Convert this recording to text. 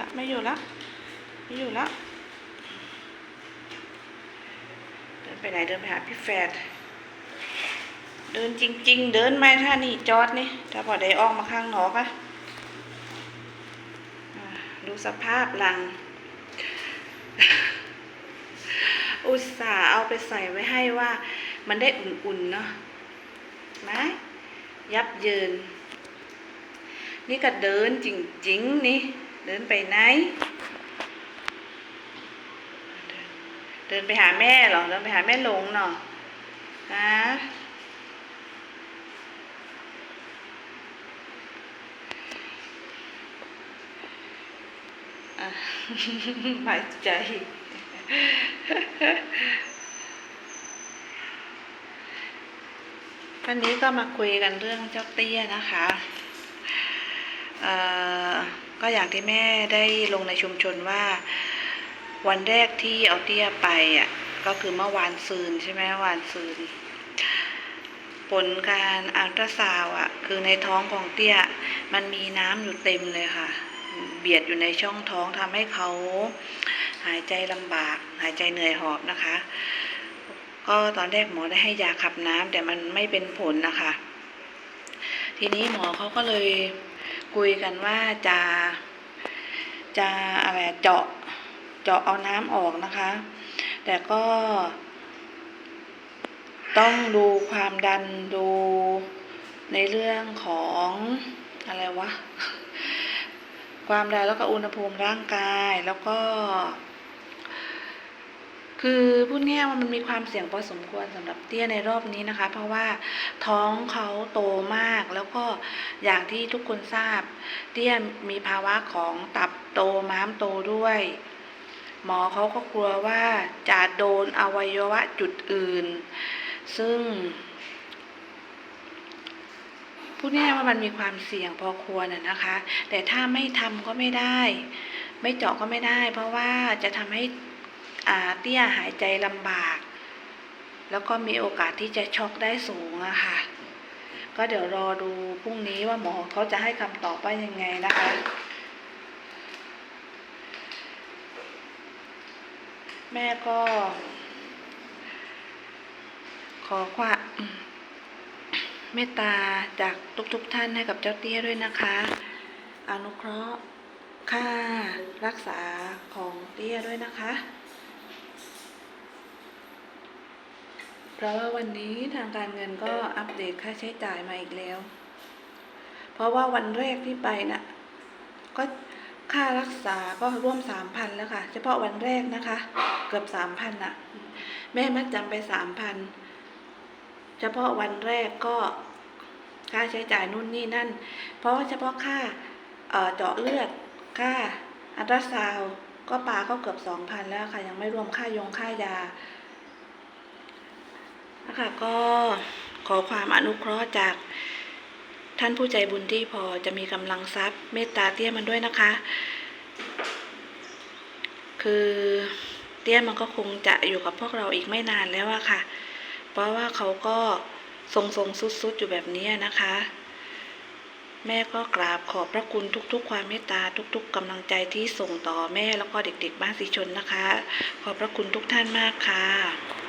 ละไม่อยู่ละไม่อยู่ละเดินไปไหนเดินไปหาพี่แฟดเดินจริง ๆ เดินไม่ท่านี่จอดนี่ถ้าพอได้ออกมาข้างนอกอะดูสภาพหลัง อุตส่าห์เอาไปใส่ไว้ให้ว่า มันได้อุ่นๆเนาะนะยับเยิน นี่ก็เดินจริง ๆ นี่ ดินไปไหน เดินไปหาแม่หรอ เดินไปหาแม่หลงเนาะฮะอะหายใจ วันนี้ก็มาคุยกันเรื่องเจ้าเตี้ยนะคะ เอ่อ อย่างที่แม่ได้ลงในชุมชนว่า วันแรกที่เอาเตี้ยไปอะก็คือเมื่อวานซืนใช่ไหมวานซืนผลการอัลตราซาวอะ คือในท้องของเตี้ยมันมีน้ำอยู่เต็มเลยค่ะ เบียดอยู่ในช่องท้องทำให้เขาหายใจลำบาก หายใจเหนื่อยหอบนะคะ ก็ตอนแรกหมอได้ให้ยาขับน้ำแต่มันไม่เป็นผลนะคะ ทีนี้หมอเขาก็เลย คุยกันว่าจะจะอะไรเจาะเจาะเอาน้ำออกนะคะ แต่ก็ ต้องดูความดันดูในเรื่องของอะไรวะ ความดันแล้วก็อุณหภูมิร่างกายแล้วก็ คือพูดง่ายว่ามันมีความเสี่ยงพอสมควรสำหรับเตี้ยในรอบนี้นะคะ เพราะว่าท้องเขาโตมากแล้วก็อย่างที่ทุกคนทราบ เตี้ยมีภาวะของตับโตม้ามโตด้วย หมอเขาก็กลัวว่าจะโดนอวัยวะจุดอื่น ซึ่งพูดง่ายว่ามันมีความเสี่ยงพอควรน่ะนะคะ แต่ถ้าไม่ทำก็ไม่ได้ ไม่เจาะก็ไม่ได้ เพราะว่าจะทำให้ เตี้ยหายใจลำบาก แล้วก็มีโอกาสที่จะช็อกได้สูงอะค่ะ ก็เดี๋ยวรอดูพรุ่งนี้ว่าหมอเขาจะให้คำตอบว่ายังไงนะคะ แม่ก็ ขอความเมตตาจากทุกๆทท่านให้กับเจ้าเตี้ยด้วยนะคะ อนุเคราะห์ค่ารักษาของเตี้ยด้วยนะคะ เพราะว่าวันนี้ทางการเงินก็อัปเดตค่าใช้จ่ายมาอีกแล้ว เพราะว่าวันแรกที่ไปน่ะก็ค่ารักษาก็ร่วมสามพันแล้วค่ะ เฉพาะวันแรกนะคะ เกือบสามพันน่ะแม่มัดจำไปสามพันเฉพาะวันแรกก็ค่าใช้จ่ายนู่นนี่นั่น เพราะว่าเฉพาะค่าเจาะเลือดค่าอัลตราซาวด์ก็ปาก็เกือบสองพันแล้วค่ะ ยังไม่รวมค่ายงค่ายา นะคะก็ขอความอนุเคราะห์จากท่านผู้ใจบุญที่พอจะมีกำลังทรัพย์เมตตาเตี้ยมันด้วยนะคะ คือเตี้ยมันก็คงจะอยู่กับพวกเราอีกไม่นานแล้วอะค่ะ เพราะว่าเขาก็ทรงทรงสุดๆ อยู่แบบนี้นะคะ แม่ก็กราบขอบพระคุณทุก ๆ ความเมตตาทุก ๆกำลังใจที่ส่งต่อแม่แล้วก็เด็ก ๆ บ้านสีชนนะคะ ขอบพระคุณทุกท่านมากค่ะ